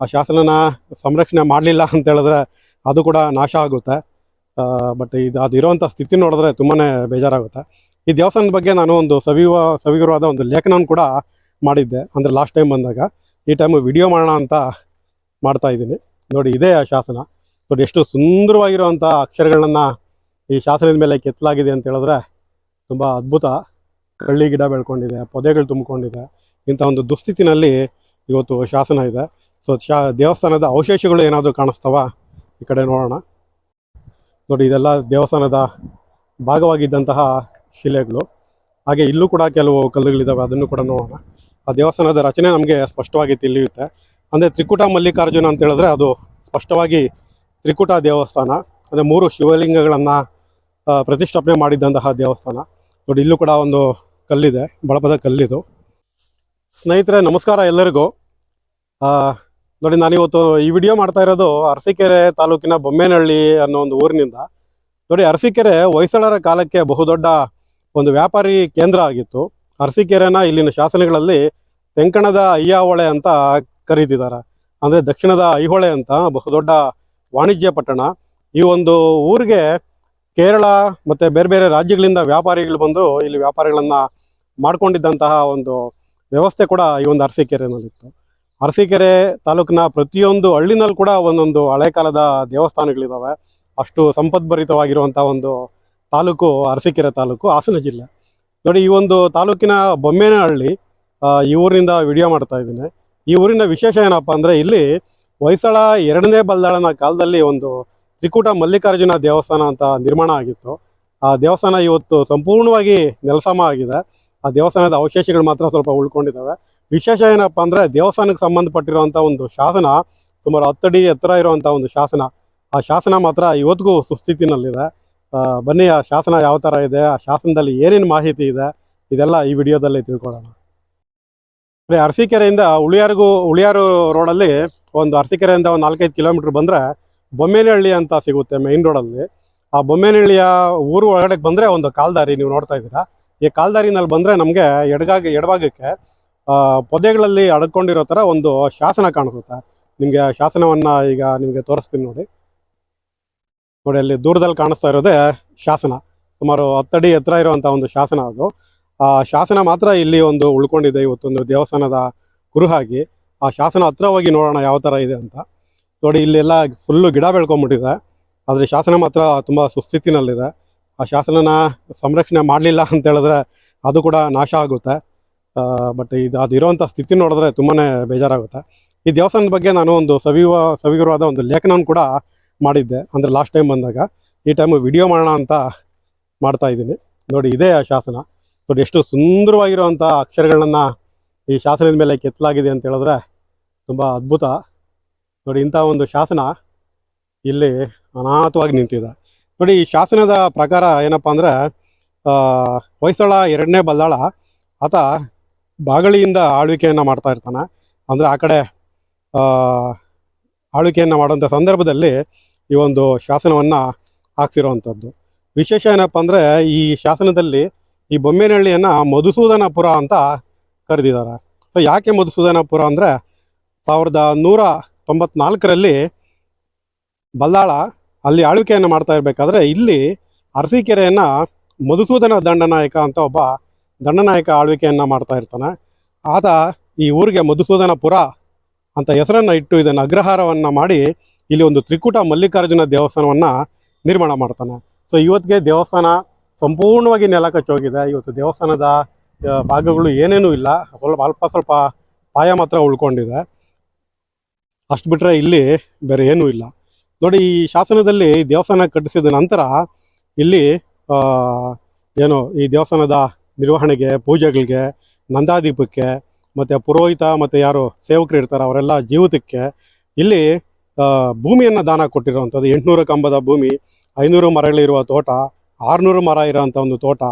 ಆ ಶಾಸನನ ಸಂರಕ್ಷಣೆ ಮಾಡಲಿಲ್ಲ ಅಂತ ಹೇಳಿದ್ರೆ ಅದು ಕೂಡ ನಾಶ ಆಗುತ್ತೆ. ಬಟ್ ಇದು ಅದಿರೋಂಥ ಸ್ಥಿತಿ ನೋಡಿದ್ರೆ ತುಂಬಾ ಬೇಜಾರಾಗುತ್ತೆ. ಈ ದೇವಸ್ಥಾನದ ಬಗ್ಗೆ ನಾನು ಒಂದು ಸವಿವ ಸವಿವರವಾದ ಒಂದು ಲೇಖನವನ್ನು ಕೂಡ ಮಾಡಿದ್ದೆ. ಅಂದರೆ ಲಾಸ್ಟ್ ಟೈಮ್ ಬಂದಾಗ. ಈ ಟೈಮು ವಿಡಿಯೋ ಮಾಡೋಣ ಅಂತ ಮಾಡ್ತಾ ಇದ್ದೀನಿ. ನೋಡಿ, ಇದೇ ಆ ಶಾಸನ. ನೋಡಿ, ಎಷ್ಟು ಸುಂದರವಾಗಿರುವಂಥ ಅಕ್ಷರಗಳನ್ನು ಈ ಶಾಸನದ ಮೇಲೆ ಕೆತ್ತಲಾಗಿದೆ ಅಂತ ಹೇಳಿದ್ರೆ ತುಂಬ ಅದ್ಭುತ. ಕಳ್ಳಿ ಗಿಡ ಬೆಳ್ಕೊಂಡಿದೆ, ಪೊದೆಗಳು ತುಂಬಿಕೊಂಡಿದೆ. ಇಂಥ ಒಂದು ದುಸ್ಥಿತಿನಲ್ಲಿ ಇವತ್ತು ಶಾಸನ ಇದೆ. ಸೊ ಶಾ, ದೇವಸ್ಥಾನದ ಅವಶೇಷಗಳು ಏನಾದರೂ ಕಾಣಿಸ್ತಾವ? ಈ ಕಡೆ ನೋಡೋಣ. ನೋಡಿ, ಇದೆಲ್ಲ ದೇವಸ್ಥಾನದ ಭಾಗವಾಗಿದ್ದಂತಹ ಶಿಲೆಗಳು. ಹಾಗೆ ಇಲ್ಲೂ ಕೂಡ ಕೆಲವು ಕಲ್ಲುಗಳಿದ್ದಾವೆ ಅದನ್ನು ಕೂಡ ನೋಡೋಣ. ಆ ದೇವಸ್ಥಾನದ ರಚನೆ ನಮಗೆ ಸ್ಪಷ್ಟವಾಗಿ ತಿಳಿಯುತ್ತೆ. ಅಂದರೆ ತ್ರಿಕೂಟ ಮಲ್ಲಿಕಾರ್ಜುನ ಅಂತ ಹೇಳಿದ್ರೆ ಅದು ಸ್ಪಷ್ಟವಾಗಿ ತ್ರಿಕೂಟ ದೇವಸ್ಥಾನ. ಅಂದರೆ ಮೂರು ಶಿವಲಿಂಗಗಳನ್ನು ಪ್ರತಿಷ್ಠಾಪನೆ ಮಾಡಿದ್ದಂತಹ ದೇವಸ್ಥಾನ. ನೋಡಿ, ಇಲ್ಲೂ ಕೂಡ ಒಂದು ಕಲ್ಲಿದೆ, ಬಳಪದ ಕಲ್ಲಿದು. ಸ್ನೇಹಿತರೆ, ನಮಸ್ಕಾರ ಎಲ್ಲರಿಗೂ. ನೋಡಿ, ನಾನಿವತ್ತು ಈ ವಿಡಿಯೋ ಮಾಡ್ತಾ ಇರೋದು ಅರಸೀಕೆರೆ ತಾಲೂಕಿನ ಬೊಮ್ಮೇನಹಳ್ಳಿ ಅನ್ನೋ ಒಂದು ಊರಿನಿಂದ. ನೋಡಿ, ಅರಸೀಕೆರೆ ಹೊಯ್ಸಳರ ಕಾಲಕ್ಕೆ ಬಹುದೊಡ್ಡ ಒಂದು ವ್ಯಾಪಾರಿ ಕೇಂದ್ರ ಆಗಿತ್ತು. ಅರಸೀಕೆರೆನ ಇಲ್ಲಿನ ಶಾಸನಗಳಲ್ಲಿ ತೆಂಕಣದ ಅಯ್ಯಾವೊಳೆ ಅಂತ ಕರೀತಿದ್ದಾರೆ. ಅಂದರೆ ದಕ್ಷಿಣದ ಐಹೊಳೆ ಅಂತ ಬಹುದೊಡ್ಡ ವಾಣಿಜ್ಯ ಪಟ್ಟಣ. ಈ ಒಂದು ಊರಿಗೆ ಕೇರಳ ಮತ್ತು ಬೇರೆ ಬೇರೆ ರಾಜ್ಯಗಳಿಂದ ವ್ಯಾಪಾರಿಗಳು ಬಂದು ಇಲ್ಲಿ ವ್ಯಾಪಾರಗಳನ್ನು ಮಾಡಿಕೊಂಡಿದ್ದಂತಹ ಒಂದು ವ್ಯವಸ್ಥೆ ಕೂಡ ಈ ಒಂದು ಅರಸೀಕೆರೆನಲ್ಲಿತ್ತು. ಅರಸೀಕೆರೆ ತಾಲೂಕಿನ ಪ್ರತಿಯೊಂದು ಹಳ್ಳಿನಲ್ಲಿ ಕೂಡ ಒಂದೊಂದು ಹಳೆ ಕಾಲದ ದೇವಸ್ಥಾನಗಳಿದ್ದಾವೆ ಅಷ್ಟು ಸಂಪದ್ಭರಿತವಾಗಿರುವಂಥ ಒಂದು ತಾಲೂಕು ಅರಸೀಕೆರೆ ತಾಲೂಕು, ಹಾಸನ ಜಿಲ್ಲೆ. ನೋಡಿ, ಈ ಒಂದು ತಾಲೂಕಿನ ಬೊಮ್ಮೇನಹಳ್ಳಿ ಈ ಊರಿನಿಂದ ವಿಡಿಯೋ ಮಾಡ್ತಾ ಇದ್ದೀನಿ. ಈ ಊರಿನ ವಿಶೇಷ ಏನಪ್ಪ ಅಂದರೆ ಇಲ್ಲಿ ಹೊಯ್ಸಳ ಎರಡನೇ ಬಲ್ದಾಳನ ಕಾಲದಲ್ಲಿ ಒಂದು ತ್ರಿಕೂಟ ಮಲ್ಲಿಕಾರ್ಜುನ ದೇವಸ್ಥಾನ ಅಂತ ನಿರ್ಮಾಣ ಆಗಿತ್ತು. ಆ ದೇವಸ್ಥಾನ ಇವತ್ತು ಸಂಪೂರ್ಣವಾಗಿ ನೆಲಸಮ ಆಗಿದೆ. ಆ ದೇವಸ್ಥಾನದ ಅವಶೇಷಗಳು ಮಾತ್ರ ಸ್ವಲ್ಪ ಉಳ್ಕೊಂಡಿದ್ದಾವೆ ವಿಶೇಷ ಏನಪ್ಪ ಅಂದರೆ ದೇವಸ್ಥಾನಕ್ಕೆ ಸಂಬಂಧಪಟ್ಟಿರುವಂಥ ಒಂದು ಶಾಸನ, ಸುಮಾರು ಹತ್ತಡಿ ಎತ್ತರ ಇರುವಂಥ ಒಂದು ಶಾಸನ. ಆ ಶಾಸನ ಮಾತ್ರ ಇವತ್ತಿಗೂ ಸುಸ್ಥಿತಿನಲ್ಲಿದೆ. ಬನ್ನಿ, ಆ ಶಾಸನ ಯಾವ ಥರ ಇದೆ, ಆ ಶಾಸನದಲ್ಲಿ ಏನೇನು ಮಾಹಿತಿ ಇದೆ, ಇದೆಲ್ಲ ಈ ವಿಡಿಯೋದಲ್ಲಿ ತಿಳ್ಕೊಳ್ಳೋಣ. ಅರಸೀಕೆರೆಯಿಂದ ಉಳಿಯಾರಿಗೂ, ಉಳಿಯಾರು ರೋಡಲ್ಲಿ ಒಂದು ಅರಸೀಕೆರೆಯಿಂದ ಒಂದು ನಾಲ್ಕೈದು ಕಿಲೋಮೀಟರ್ ಬಂದರೆ ಬೊಮ್ಮೇನಹಳ್ಳಿ ಅಂತ ಸಿಗುತ್ತೆ ಮೈನ್ ರೋಡಲ್ಲಿ ಆ ಬೊಮ್ಮೇನಹಳ್ಳಿಯ ಊರು ಒಳಗಡೆ ಬಂದರೆ ಒಂದು ಕಾಲ್ದಾರಿ, ನೀವು ನೋಡ್ತಾ ಇದ್ದೀರಾ? ಈ ಕಾಲ್ದಾರಿನಲ್ಲಿ ಬಂದರೆ ನಮಗೆ ಎಡಗಾಗ, ಎಡಭಾಗಕ್ಕೆ ಪೊದೆಗಳಲ್ಲಿ ಅಡ್ಕೊಂಡಿರೋ ಥರ ಒಂದು ಶಾಸನ ಕಾಣಿಸುತ್ತೆ. ನಿಮಗೆ ಶಾಸನವನ್ನು ಈಗ ನಿಮಗೆ ತೋರಿಸ್ತೀನಿ ನೋಡಿ. ನೋಡಿ, ಅಲ್ಲಿ ದೂರದಲ್ಲಿ ಕಾಣಿಸ್ತಾ ಇರೋದೇ ಶಾಸನ. ಸುಮಾರು ಹತ್ತಡಿ ಎತ್ತರ ಇರುವಂಥ ಒಂದು ಶಾಸನ ಅದು. ಆ ಶಾಸನ ಮಾತ್ರ ಇಲ್ಲಿ ಒಂದು ಉಳ್ಕೊಂಡಿದೆ ಇವತ್ತೊಂದು ದೇವಸ್ಥಾನದ ಕುರುಹಾಗಿ. ಆ ಶಾಸನ ಹತ್ರ ಹೋಗಿ ನೋಡೋಣ ಯಾವ ಥರ ಇದೆ ಅಂತ. ನೋಡಿ, ಇಲ್ಲೆಲ್ಲ ಫುಲ್ಲು ಗಿಡ ಬೆಳ್ಕೊಂಬಿಟ್ಟಿದೆ. ಆದರೆ ಶಾಸನ ಮಾತ್ರ ತುಂಬ ಸುಸ್ಥಿತಿನಲ್ಲಿದೆ. ಆ ಶಾಸನನ ಸಂರಕ್ಷಣೆ ಮಾಡಲಿಲ್ಲ ಅಂತ ಹೇಳಿದ್ರೆ ಅದು ಕೂಡ ನಾಶ ಆಗುತ್ತೆ. ಬಟ್ ಇದು ಅದಿರೋಂಥ ಸ್ಥಿತಿ ನೋಡಿದ್ರೆ ತುಂಬಾ ಬೇಜಾರಾಗುತ್ತೆ. ಈ ದೇವಸ್ಥಾನದ ಬಗ್ಗೆ ನಾನು ಒಂದು ಸವಿವ, ಸವಿವರವಾದ ಒಂದು ಲೇಖನವನ್ನು ಕೂಡ ಮಾಡಿದ್ದೆ, ಅಂದರೆ ಲಾಸ್ಟ್ ಟೈಮ್ ಬಂದಾಗ. ಈ ಟೈಮು ವಿಡಿಯೋ ಮಾಡೋಣ ಅಂತ ಮಾಡ್ತಾ ಇದ್ದೀನಿ. ನೋಡಿ, ಇದೇ ಆ ಶಾಸನ. ನೋಡಿ, ಎಷ್ಟು ಸುಂದರವಾಗಿರುವಂಥ ಅಕ್ಷರಗಳನ್ನು ಈ ಶಾಸನದ ಮೇಲೆ ಕೆತ್ತಲಾಗಿದೆ ಅಂತ ಹೇಳಿದ್ರೆ ತುಂಬ ಅದ್ಭುತ. ನೋಡಿ, ಇಂಥ ಒಂದು ಶಾಸನ ಇಲ್ಲಿ ಅನಾಥವಾಗಿ ನಿಂತಿದೆ. ನೋಡಿ, ಈ ಶಾಸನದ ಪ್ರಕಾರ ಏನಪ್ಪ ಅಂದರೆ ಹೊಯ್ಸಳ ಎರಡನೇ ಬಲ್ಲಾಳ ಆತ ಬಾಗಳಿಯಿಂದ ಆಳ್ವಿಕೆಯನ್ನು ಮಾಡ್ತಾ ಇರ್ತಾನೆ. ಅಂದರೆ ಆ ಕಡೆ ಆಳ್ವಿಕೆಯನ್ನು ಮಾಡುವಂಥ ಸಂದರ್ಭದಲ್ಲಿ ಈ ಒಂದು ಶಾಸನವನ್ನು ಹಾಕ್ಸಿರುವಂಥದ್ದು ವಿಶೇಷ ಏನಪ್ಪ ಅಂದರೆ ಈ ಶಾಸನದಲ್ಲಿ ಈ ಬೊಮ್ಮೇನಹಳ್ಳಿಯನ್ನು ಮಧುಸೂದನಪುರ ಅಂತ ಕರೆದಿದ್ದಾರೆ. ಸೊ ಯಾಕೆ ಮಧುಸೂದನಪುರ ಅಂದರೆ ಸಾವಿರದ ನೂರ ತೊಂಬತ್ನಾಲ್ಕರಲ್ಲಿ ಬಲ್ಲಾಳ ಅಲ್ಲಿ ಆಳ್ವಿಕೆಯನ್ನು ಮಾಡ್ತಾ ಇರಬೇಕಾದ್ರೆ ಇಲ್ಲಿ ಅರಸೀಕೆರೆಯನ್ನು ಮಧುಸೂದನ ದಂಡನಾಯಕ ಅಂತ ಒಬ್ಬ ದಂಡನಾಯಕ ಆಳ್ವಿಕೆಯನ್ನು ಮಾಡ್ತಾ ಇರ್ತಾನೆ. ಆತ ಈ ಊರಿಗೆ ಮಧುಸೂದನಪುರ ಅಂತ ಹೆಸರನ್ನು ಇಟ್ಟು ಇದನ್ನು ಅಗ್ರಹಾರವನ್ನು ಮಾಡಿ ಇಲ್ಲಿ ಒಂದು ತ್ರಿಕೂಟ ಮಲ್ಲಿಕಾರ್ಜುನ ದೇವಸ್ಥಾನವನ್ನು ನಿರ್ಮಾಣ ಮಾಡ್ತಾನೆ. ಸೊ ಇವತ್ತಿಗೆ ದೇವಸ್ಥಾನ ಸಂಪೂರ್ಣವಾಗಿ ನೆಲ ಕಚ್ಚೋಗಿದೆ. ಇವತ್ತು ದೇವಸ್ಥಾನದ ಭಾಗಗಳು ಏನೇನೂ ಇಲ್ಲ. ಸ್ವಲ್ಪ ಅಲ್ಪ ಸ್ವಲ್ಪ ಪಾಯ ಮಾತ್ರ ಉಳ್ಕೊಂಡಿದೆ. ಅಷ್ಟು ಬಿಟ್ಟರೆ ಇಲ್ಲಿ ಬೇರೆ ಏನೂ ಇಲ್ಲ. ನೋಡಿ, ಈ ಶಾಸನದಲ್ಲಿ ದೇವಸ್ಥಾನ ಕಟ್ಟಿಸಿದ ನಂತರ ಇಲ್ಲಿ ಏನು ಈ ದೇವಸ್ಥಾನದ ನಿರ್ವಹಣೆಗೆ, ಪೂಜೆಗಳಿಗೆ, ನಂದಾದೀಪಕ್ಕೆ, ಮತ್ತು ಪುರೋಹಿತ ಮತ್ತು ಯಾರು ಸೇವಕರು ಇರ್ತಾರೆ, ಅವರೆಲ್ಲ ಜೀವಿತಕ್ಕೆ ಇಲ್ಲಿ ಭೂಮಿಯನ್ನು ದಾನ ಕೊಟ್ಟಿರುವಂಥದ್ದು. ಎಂಟುನೂರು ಕಂಬದ ಭೂಮಿ, ಐನೂರು ಮರಗಳಿರುವ ತೋಟ, ಆರುನೂರು ಮರ ಇರೋವಂಥ ಒಂದು ತೋಟ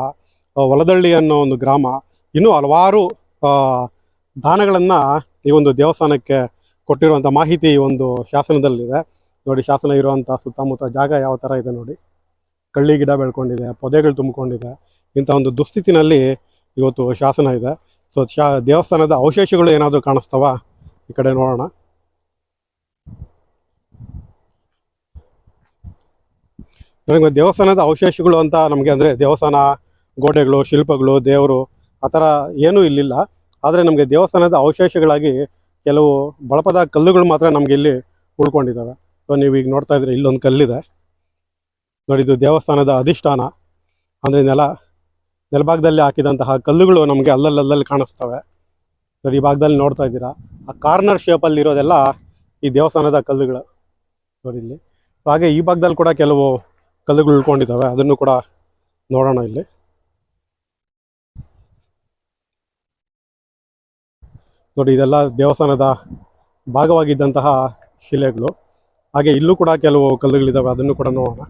ಹೊಲದಳ್ಳಿ ಅನ್ನೋ ಒಂದು ಗ್ರಾಮ. ಇನ್ನೂ ಹಲವಾರು ದಾನಗಳನ್ನು ಈ ಒಂದು ದೇವಸ್ಥಾನಕ್ಕೆ ಕೊಟ್ಟಿರುವಂಥ ಮಾಹಿತಿ ಈ ಒಂದು ಶಾಸನದಲ್ಲಿದೆ. ನೋಡಿ, ಶಾಸನ ಇರುವಂಥ ಸುತ್ತಮುತ್ತ ಜಾಗ ಯಾವ ಥರ ಇದೆ ನೋಡಿ. ಕಳ್ಳಿ ಗಿಡ ಬೆಳ್ಕೊಂಡಿದೆ, ಪೊದೆಗಳು ತುಂಬಿಕೊಂಡಿದೆ. ಇಂಥ ಒಂದು ದುಸ್ಥಿತಿನಲ್ಲಿ ಇವತ್ತು ಶಾಸನ ಇದೆ. ಸೊ ಶಾ, ದೇವಸ್ಥಾನದ ಅವಶೇಷಗಳು ಏನಾದರೂ ಕಾಣಿಸ್ತವಾ? ಈ ಕಡೆ ನೋಡೋಣ. ನನಗೆ ದೇವಸ್ಥಾನದ ಅವಶೇಷಗಳು ಅಂತ ನಮಗೆ ಅಂದರೆ ದೇವಸ್ಥಾನ, ಗೋಡೆಗಳು, ಶಿಲ್ಪಗಳು, ದೇವರು ಆ ಥರ ಏನೂ ಇಲ್ಲಿಲ್ಲ. ಆದರೆ ನಮಗೆ ದೇವಸ್ಥಾನದ ಅವಶೇಷಗಳಾಗಿ ಕೆಲವು ಬಳಪದ ಕಲ್ಲುಗಳು ಮಾತ್ರ ನಮಗೆ ಇಲ್ಲಿ ಉಳ್ಕೊಂಡಿದ್ದಾವೆ. ಸೊ ನೀವು ಈಗ ನೋಡ್ತಾ ಇದ್ರೆ ಇಲ್ಲೊಂದು ಕಲ್ಲಿದೆ. ನೋಡಿದ್ದು ದೇವಸ್ಥಾನದ ಅಧಿಷ್ಠಾನ. ಅಂದರೆ ನೆಲ ನೆಲಭಾಗದಲ್ಲಿ ಹಾಕಿದಂತಹ ಕಲ್ಲುಗಳು ನಮಗೆ ಅಲ್ಲಲ್ಲಲ್ಲಿ ಕಾಣಿಸ್ತವೆ. ಸರ್, ಈ ಭಾಗದಲ್ಲಿ ನೋಡ್ತಾ ಇದ್ದೀರಾ? ಆ ಕಾರ್ನರ್ ಶೇಪಲ್ಲಿ ಇರೋದೆಲ್ಲ ಈ ದೇವಸ್ಥಾನದ ಕಲ್ಲುಗಳು. ನೋಡಿ ಇಲ್ಲಿ. ಸೊ ಹಾಗೆ ಈ ಭಾಗದಲ್ಲಿ ಕೂಡ ಕೆಲವು ಕಲ್ಲುಗಳು ಉಳ್ಕೊಂಡಿದ್ದಾವೆ. ಅದನ್ನು ಕೂಡ ನೋಡೋಣ ಇಲ್ಲಿ. ನೋಡಿ, ಇದೆಲ್ಲ ದೇವಸ್ಥಾನದ ಭಾಗವಾಗಿದ್ದಂತಹ ಶಿಲೆಗಳು. ಹಾಗೆ ಇಲ್ಲೂ ಕೂಡ ಕೆಲವು ಕಲ್ಲುಗಳಿದ್ದಾವೆ. ಅದನ್ನು ಕೂಡ ನೋಡೋಣ.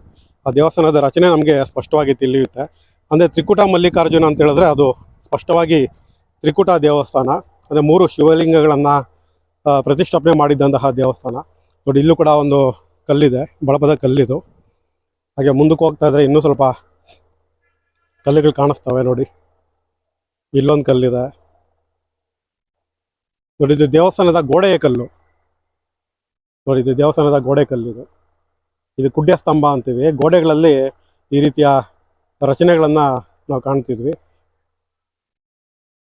ಆ ದೇವಸ್ಥಾನದ ರಚನೆ ನಮಗೆ ಸ್ಪಷ್ಟವಾಗಿ ತಿಳಿಯುತ್ತೆ. ಅಂದರೆ ತ್ರಿಕೂಟ ಮಲ್ಲಿಕಾರ್ಜುನ ಅಂತ ಹೇಳಿದ್ರೆ ಅದು ಸ್ಪಷ್ಟವಾಗಿ ತ್ರಿಕೂಟ ದೇವಸ್ಥಾನ. ಅಂದರೆ ಮೂರು ಶಿವಲಿಂಗಗಳನ್ನು ಪ್ರತಿಷ್ಠಾಪನೆ ಮಾಡಿದ್ದಂತಹ ದೇವಸ್ಥಾನ. ನೋಡಿ, ಇಲ್ಲೂ ಕೂಡ ಒಂದು ಕಲ್ಲಿದೆ, ಬಳಪದ ಕಲ್ಲಿದು. ಹಾಗೆ ಮುಂದಕ್ಕೆ ಹೋಗ್ತಾ ಇದ್ರೆ ಇನ್ನೂ ಸ್ವಲ್ಪ ಕಲ್ಲುಗಳು ಕಾಣಿಸ್ತವೆ ನೋಡಿ. ಇಲ್ಲೊಂದು ಕಲ್ಲಿದೆ. ನೋಡಿ, ಇದು ದೇವಸ್ಥಾನದ ಗೋಡೆಯ ಕಲ್ಲು. ನೋಡಿ, ಇದು ದೇವಸ್ಥಾನದ ಗೋಡೆ ಕಲ್ಲಿದು. ಇದು ಕುಡ್ಯ ಸ್ತಂಭ ಅಂತೀವಿ. ಗೋಡೆಗಳಲ್ಲಿ ಈ ರೀತಿಯ ರಚನೆಗಳನ್ನ ನಾವು ಕಾಣ್ತಿದ್ವಿ.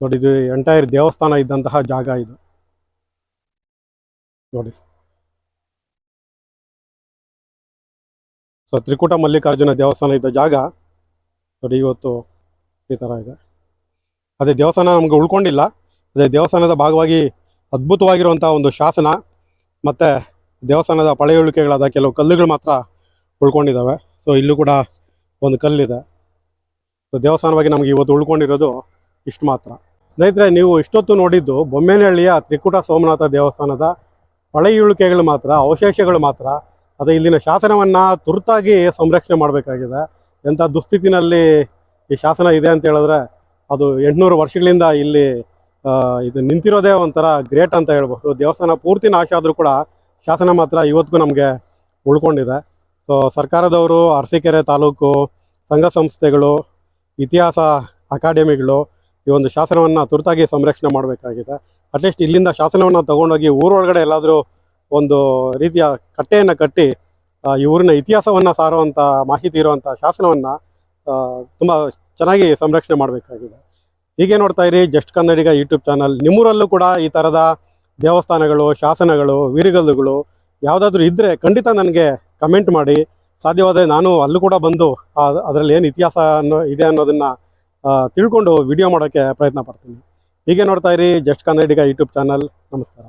ನೋಡಿ, ಇದು ಎಂಟೈರ್ ದೇವಸ್ಥಾನ ಇದ್ದಂತಹ ಜಾಗ ಇದು. ನೋಡಿ. ಸೊ, ತ್ರಿಕೂಟ ಮಲ್ಲಿಕಾರ್ಜುನ ದೇವಸ್ಥಾನ ಇದ್ದ ಜಾಗ. ನೋಡಿ, ಇವತ್ತು ಈ ಥರ ಇದೆ. ಅದೇ ದೇವಸ್ಥಾನ ನಮಗೆ ಉಳ್ಕೊಂಡಿಲ್ಲ. ಅದೇ ದೇವಸ್ಥಾನದ ಭಾಗವಾಗಿ ಅದ್ಭುತವಾಗಿರುವಂಥ ಒಂದು ಶಾಸನ. ಮತ್ತು ದೇವಸ್ಥಾನದ ಪಳೆಯುಳಿಕೆಗಳಾದ ಕೆಲವು ಕಲ್ಲುಗಳು ಮಾತ್ರ ಉಳ್ಕೊಂಡಿದ್ದಾವೆ. ಸೊ, ಇಲ್ಲೂ ಕೂಡ ಒಂದು ಕಲ್ಲಿದೆ. ಸೊ ದೇವಸ್ಥಾನವಾಗಿ ನಮಗೆ ಇವತ್ತು ಉಳ್ಕೊಂಡಿರೋದು ಇಷ್ಟು ಮಾತ್ರ. ಸ್ನೇಹಿತರೆ, ನೀವು ಇಷ್ಟೊತ್ತು ನೋಡಿದ್ದು ಬೊಮ್ಮೇನಹಳ್ಳಿಯ ತ್ರಿಕೂಟ ಸೋಮನಾಥ ದೇವಸ್ಥಾನದ ಪಳೆಯುಳಿಕೆಗಳು ಮಾತ್ರ, ಅವಶೇಷಗಳು ಮಾತ್ರ. ಅದು ಇಲ್ಲಿನ ಶಾಸನವನ್ನು ತುರ್ತಾಗಿ ಸಂರಕ್ಷಣೆ ಮಾಡಬೇಕಾಗಿದೆ. ಎಂಥ ದುಸ್ಥಿತಿನಲ್ಲಿ ಈ ಶಾಸನ ಇದೆ ಅಂತ ಹೇಳಿದ್ರೆ ಅದು ಎಂಟುನೂರು ವರ್ಷಗಳಿಂದ ಇಲ್ಲಿ ಇದು ನಿಂತಿರೋದೇ ಒಂಥರ ಗ್ರೇಟ್ ಅಂತ ಹೇಳ್ಬೋದು ದೇವಸ್ಥಾನ ಪೂರ್ತಿ ನಾಶ ಆದರೂ ಕೂಡ ಶಾಸನ ಮಾತ್ರ ಇವತ್ತಿಗೂ ನಮಗೆ ಉಳ್ಕೊಂಡಿದೆ. ಸೊ ಸರ್ಕಾರದವರು ಅರಸೀಕೆರೆ ತಾಲೂಕು ಸಂಘ ಸಂಸ್ಥೆಗಳು ಇತಿಹಾಸ ಅಕಾಡೆಮಿಗಳು ಈ ಒಂದು ಶಾಸನವನ್ನು ತುರ್ತಾಗಿ ಸಂರಕ್ಷಣೆ ಮಾಡಬೇಕಾಗಿದೆ. ಅಟ್ಲೀಸ್ಟ್ ಇಲ್ಲಿಂದ ಶಾಸನವನ್ನು ತಗೊಂಡೋಗಿ ಊರೊಳಗಡೆ ಎಲ್ಲಾದರೂ ಒಂದು ರೀತಿಯ ಕಟ್ಟೆಯನ್ನು ಕಟ್ಟಿ ಈ ಊರಿನ ಇತಿಹಾಸವನ್ನು ಸಾರುವಂಥ ಮಾಹಿತಿ ಇರುವಂಥ ಶಾಸನವನ್ನು ತುಂಬ ಚೆನ್ನಾಗಿ ಸಂರಕ್ಷಣೆ ಮಾಡಬೇಕಾಗಿದೆ. ಹೀಗೆ ನೋಡ್ತಾ ಇರಿ, ಜಸ್ಟ್ ಕನ್ನಡಿಗ ಯೂಟ್ಯೂಬ್ ಚಾನಲ್. ನಿಮ್ಮೂರಲ್ಲೂ ಕೂಡ ಈ ಥರದ ದೇವಸ್ಥಾನಗಳು, ಶಾಸನಗಳು, ವೀರಗಲ್ಲುಗಳು ಯಾವುದಾದ್ರೂ ಇದ್ದರೆ ಖಂಡಿತ ನನಗೆ ಕಮೆಂಟ್ ಮಾಡಿ. ಸಾಧ್ಯವಾದರೆ ನಾನು ಅಲ್ಲೂ ಕೂಡ ಬಂದು ಅದರಲ್ಲಿ ಏನು ಇತಿಹಾಸ ಅನ್ನೋ ಇದೆ ಅನ್ನೋದನ್ನು ತಿಳ್ಕೊಂಡು ವಿಡಿಯೋ ಮಾಡೋಕ್ಕೆ ಪ್ರಯತ್ನ ಪಡ್ತೀನಿ. ಹೀಗೆ ನೋಡ್ತಾ ಇರಿ ಜಸ್ಟ್ ಕನ್ನಡಿಗ ಯೂಟ್ಯೂಬ್ ಚಾನಲ್. ನಮಸ್ಕಾರ.